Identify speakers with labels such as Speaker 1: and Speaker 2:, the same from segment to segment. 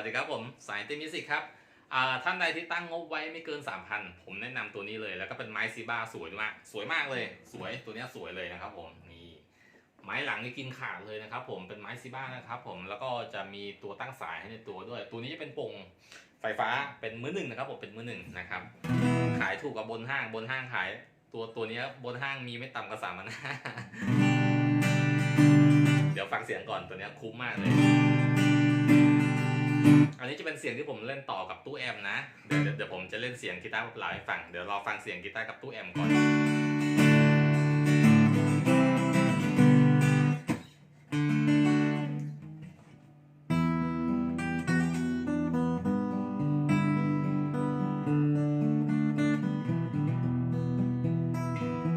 Speaker 1: วัสดีครับผมสายเตมิสิกครับท่านใดที่ตั้งงบไว้ไม่เกิน 3,000 ผมแนะนำตัวนี้เลยแล้วก็เป็นไม้ซีบ้าสวยมากสวยมากเลย สวยตัวนี้สวยเลยนะครับผมนี่ไม้หลังนี่กินขาดเลยนะครับผมเป็นไม้ซีบ้านะครับผมแล้วก็จะมีตัวตั้งสายให้ในตัวด้วย ตัวนี้จะเป็นโป่งไฟฟ้าเป็นมือหนึ่งนะครับผมเป็นมือหนึ่งนะครับขายถูกกับบนห้างบนห้างขาย ตัวตัวนี้บนห้างมีไม่ต่ำกว่าสามพันห้าเดี๋ยวฟังเสียงก่อนตัวนี้คุ้มมากเลย อันนี้จะเป็นเสียงที่ผมเล่นต่อกับตู้แอมนะ เดี๋ยวเดี๋ยวผมจะเล่นเสียงกีตาร์เปล่าให้ฟัง เดี๋ยวรอฟังเสียงกีตาร์กับตู้แอมก่อน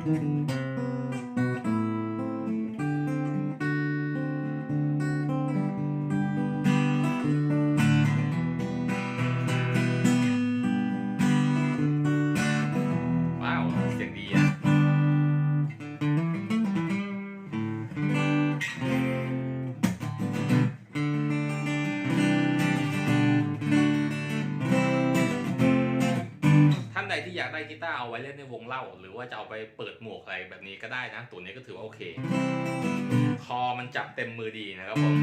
Speaker 1: ว้ กีตาร์เอาไว้เล่นในวงเล่า หรือว่าจะเอาไปเปิดหมวกอะไรแบบนี้ก็ได้นะ ตัวนี้ก็ถือว่าโอเค คอมันจับเต็มมือดีนะครับผม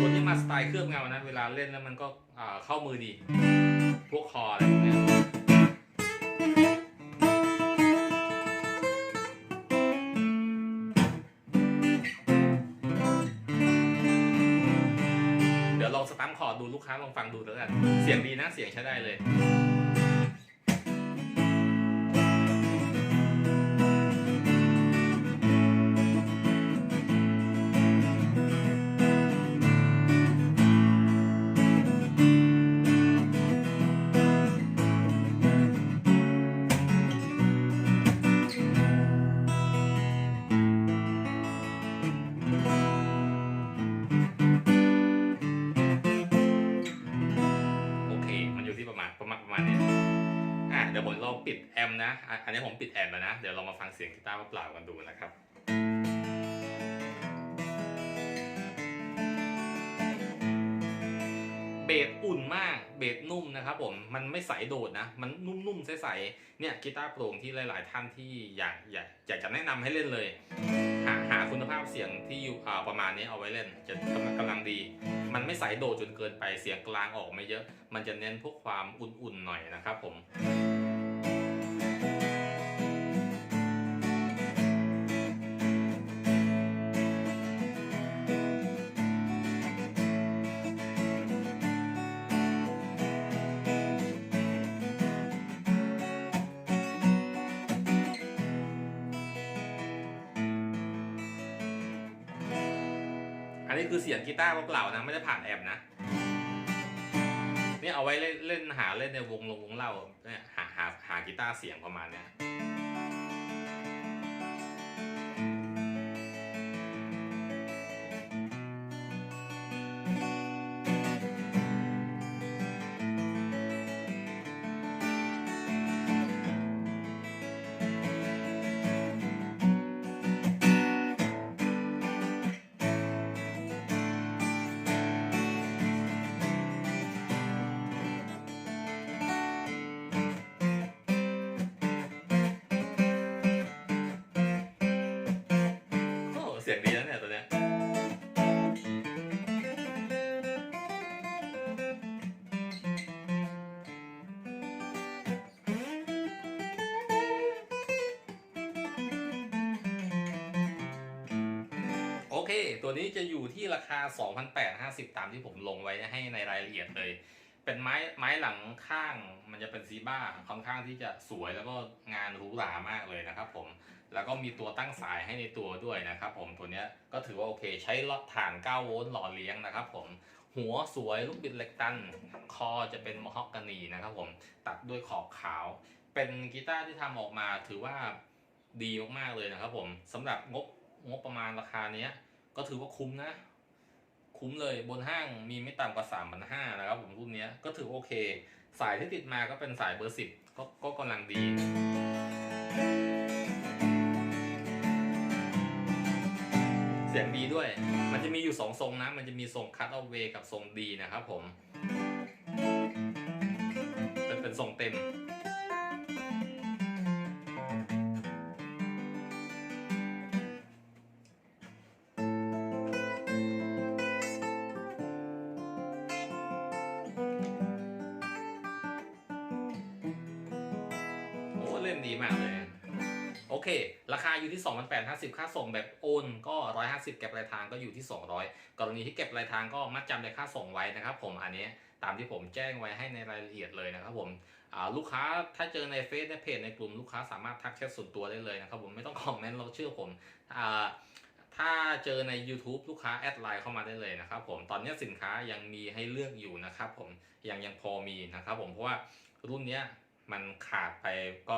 Speaker 1: ตัวนี้มาสไตล์เคลือบเงานะ เวลาเล่นแล้วมันก็เข้ามือดี พวกคออะไรพวกเนี้ยเดี๋ยวลองสตัมคอร์ดดูลูกค้าลองฟังดูแล้วกัน เสียงดีนะเสียงใช้ได้เลย มาประมาณประมาณเนี้อะเดี๋ยวผมลองปิดแอมนะ อันนี้ผมปิดแอมแล้วนะ เดี๋ยวเรามาฟังเสียงกีตาร์เปล่ากันดูนะครับเบสอุ่นมาก เบสนุ่มนะครับผม มันไม่ใสโดดนะ มันนุ่มๆใสๆ เนี่ยกีตาร์โปร่งที่หลาย ๆ ท่านที่อยากอยากอยากจะแนะนำให้เล่นเลย หาหาคุณภาพเสียงที่อยู่ประมาณนี้เอาไว้เล่น จะกำลังดี ไม่ใสโดดจนเกินไปเสียงกลางออกไม่เยอะ มันจะเน้นพวกความอุ่นๆหน่อยนะครับผม นนี้คือเสียงกีตาร์เปล่าๆนะไม่ได้ผ่านแอมป์นะนี่เอาไว้เล่นเล่นหาเล่นในวงลงวงเล่าเนี่ยหาหาหากีตาร์เสียงประมาณเนี้ย เสียงดีนะเนี่ยตัวเนี้ยโอเค ตัวนี้จะอยู่ที่ราคา 2,850 ตามที่ผมลงไว้ให้ในรายละเอียดเลย เป็นไม้ไม้หลังข้างมันจะเป็นซีบ้าค่อนข้างที่จะสวยแล้วก็งานหรูหรามากเลยนะครับผม แล้วก็มีตัวตั้งสายให้ในตัวด้วยนะครับผมตัวนี้ก็ถือว่าโอเค ใช้ลอดฐาน 9 โวลต์หล่อเลี้ยงนะครับผมหัวสวยลูกบิดเล็กตัน คอจะเป็นมอฮอกกานีนะครับผมตัดด้วยขอบขาว เป็นกีตาร์ที่ทำออกมาถือว่าดีมากๆเลยนะครับผมสำหรับงบงบประมาณราคาเนี้ยก็ถือว่าคุ้มนะ คุ้มเลยบนห้างมีไม่ต่ำกว่า3 5 0 0นะครับผมรุ่นนี้ก็ถือโอเค สายที่ติดมาก็เป็นสายเบอร์สิบก็ก็กำลังดี สียงดีด้วย มันจะมีอยู่สองทรงนะ มันจะมีทรงคัตเอาเวกับทรงดีนะครับผมเป็นเป็นทรงเต็ม โอ้เล่นดีมากเลย เค ราคาอยู่ที่ 2,850 ค่าส่งแบบโอนก็ 150 เก็บปลายทางก็อยู่ที่ 200 กรณีที่เก็บปลายทางก็มัดจำในค่าส่งไว้นะครับผมอันนี้ตามที่ผมแจ้งไว้ให้ในรายละเอียดเลยนะครับผมลูกค้าถ้าเจอในเฟซในเพจในกลุ่มลูกค้าสามารถทักแชทส่วนตัวได้เลยนะครับผมไม่ต้องคอมเมนต์เราเชื่อผมอถ้าเจอใน YouTube ลูกค้าแอดไลน์เข้ามาได้เลยนะครับผมตอนนี้สินค้ายังมีให้เลือกอยู่นะครับผมยังยังพอมีนะครับผมเพราะว่ารุ่นนี้มันขาดไปก็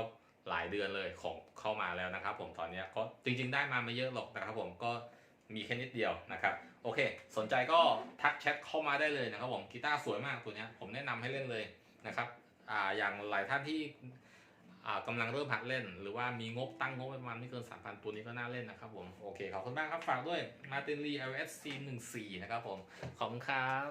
Speaker 1: หลายเดือนเลยของเข้ามาแล้วนะครับ ผมตอนนี้ก็จริง ๆ ได้มาไม่เยอะหรอกนะครับ ผมก็มีแค่นิดเดียวนะครับ โอเค สนใจก็ทักแชทเข้ามาได้เลยนะครับผมกีตาร์สวยมากตัวนี้ผมแนะนำให้เล่นเลยนะครับอ่าอย่างหลายท่านที่อ่ากำลังเริ่มหัดเล่น หรือว่ามีงบตั้งงบประมาณไม่เกิน 3,000 ตัวนี้ก็น่าเล่นนะครับผม โอเค ขอบคุณมากครับ ฝากด้วย Martin Lee LSC 14 นะครับผม ขอบคุณครับ